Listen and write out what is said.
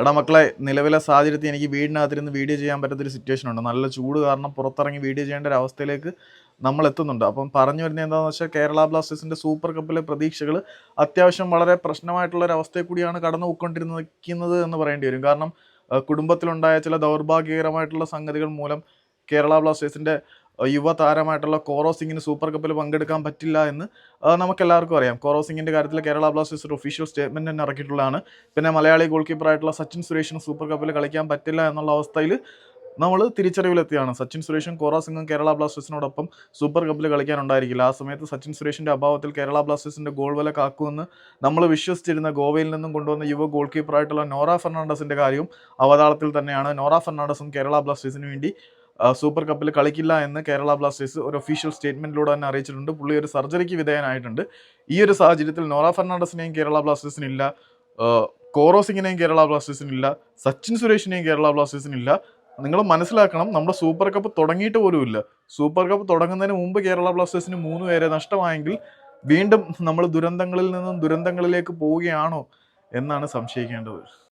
എടാ മക്കളെ നിലവിലെ സാഹചര്യത്തിൽ എനിക്ക് വീടിനകത്തിരുന്ന് വീഡിയോ ചെയ്യാൻ പറ്റാത്തൊരു സിറ്റുവേഷൻ ഉണ്ട്. നല്ല ചൂട് കാരണം പുറത്തിറങ്ങി വീഡിയോ ചെയ്യേണ്ട ഒരു അവസ്ഥയിലേക്ക് നമ്മൾ എത്തുന്നുണ്ട്. അപ്പം പറഞ്ഞു വരുന്നത് എന്താണെന്ന് വെച്ചാൽ കേരള ബ്ലാസ്റ്റേഴ്സിന്റെ സൂപ്പർ കപ്പിലെ പ്രതീക്ഷകൾ അത്യാവശ്യം വളരെ പ്രശ്നമായിട്ടുള്ള ഒരു അവസ്ഥയിൽ കൂടിയാണ് കടന്നു പോയിക്കൊണ്ടിരിക്കുന്നത് എന്ന് പറയേണ്ടി വരും. കാരണം കുടുംബത്തിലുണ്ടായ ചില ദൗർഭാഗ്യകരമായിട്ടുള്ള സംഗതികൾ മൂലം കേരള ബ്ലാസ്റ്റേഴ്സിന്റെ യുവതാരമായിട്ടുള്ള കോറോ സിംഗിന് സൂപ്പർ കപ്പിൽ പങ്കെടുക്കാൻ പറ്റില്ല എന്ന് നമുക്കെല്ലാവർക്കും അറിയാം. കോറോ സിംഗിന്റെ കാര്യത്തിൽ കേരള ബ്ലാസ്റ്റേഴ്സ് ഒരു ഒഫീഷ്യൽ സ്റ്റേറ്റ്മെന്റ് തന്നെ ഇറക്കിയിട്ടുള്ളതാണ്. പിന്നെ മലയാളി ഗോൾ കീപ്പറായിട്ടുള്ള സച്ചിൻ സുരേഷിന് സൂപ്പർ കപ്പിൽ കളിക്കാൻ പറ്റില്ല എന്നുള്ള അവസ്ഥയിൽ നമ്മൾ തിരിച്ചറിവിലെത്തിയാണ്. സച്ചിൻ സുരേഷും കോറ സിംഗും കേരള ബ്ലാസ്റ്റേഴ്സിനോടൊപ്പം സൂപ്പർ കപ്പിൽ കളിക്കാനുണ്ടായിരിക്കില്ല. ആ സമയത്ത് സച്ചിൻ സുരേഷിന്റെ അഭാവത്തിൽ കേരള ബ്ലാസ്റ്റേഴ്സിന്റെ ഗോൾ വില കാക്കുമെന്ന് നമ്മൾ വിശ്വസിച്ചിരുന്ന ഗോവയിൽ നിന്നും കൊണ്ടുവന്ന യുവ ഗോൾ കീപ്പറായിട്ടുള്ള നോറ ഫെർണാണ്ടസിന്റെ കാര്യവും അവതാളത്തിൽ തന്നെയാണ്. നോറ ഫെർണാണ്ടസും കേരള ബ്ലാസ്റ്റേഴ്സിന് വേണ്ടി സൂപ്പർ കപ്പിൽ കളിക്കില്ല എന്ന് കേരള ബ്ലാസ്റ്റേഴ്സ് ഒരു ഒഫീഷ്യൽ സ്റ്റേറ്റ്മെന്റിലൂടെ തന്നെ അറിയിച്ചിട്ടുണ്ട്. പുള്ളി ഒരു സർജറിക്ക് വിധേയനായിട്ടുണ്ട്. ഈ ഒരു സാഹചര്യത്തിൽ നോറ ഫെർണാണ്ടസിനെയും കേരള ബ്ലാസ്റ്റേഴ്സിന് ഇല്ല കോറോ കേരള ബ്ലാസ്റ്റേഴ്സിന് ഇല്ല സച്ചിൻ സുരേഷിനെയും കേരള ബ്ലാസ്റ്റേഴ്സിന് ഇല്ല നിങ്ങൾ മനസ്സിലാക്കണം നമ്മുടെ സൂപ്പർ കപ്പ് തുടങ്ങിയിട്ട് പോലുമില്ല. സൂപ്പർ കപ്പ് തുടങ്ങുന്നതിന് മുമ്പ് കേരള ബ്ലാസ്റ്റേഴ്സിന് മൂന്ന് പേരെ നഷ്ടമായെങ്കിൽ വീണ്ടും നമ്മൾ ദുരന്തങ്ങളിൽ നിന്നും ദുരന്തങ്ങളിലേക്ക് പോവുകയാണോ എന്നാണ് സംശയിക്കേണ്ടത്.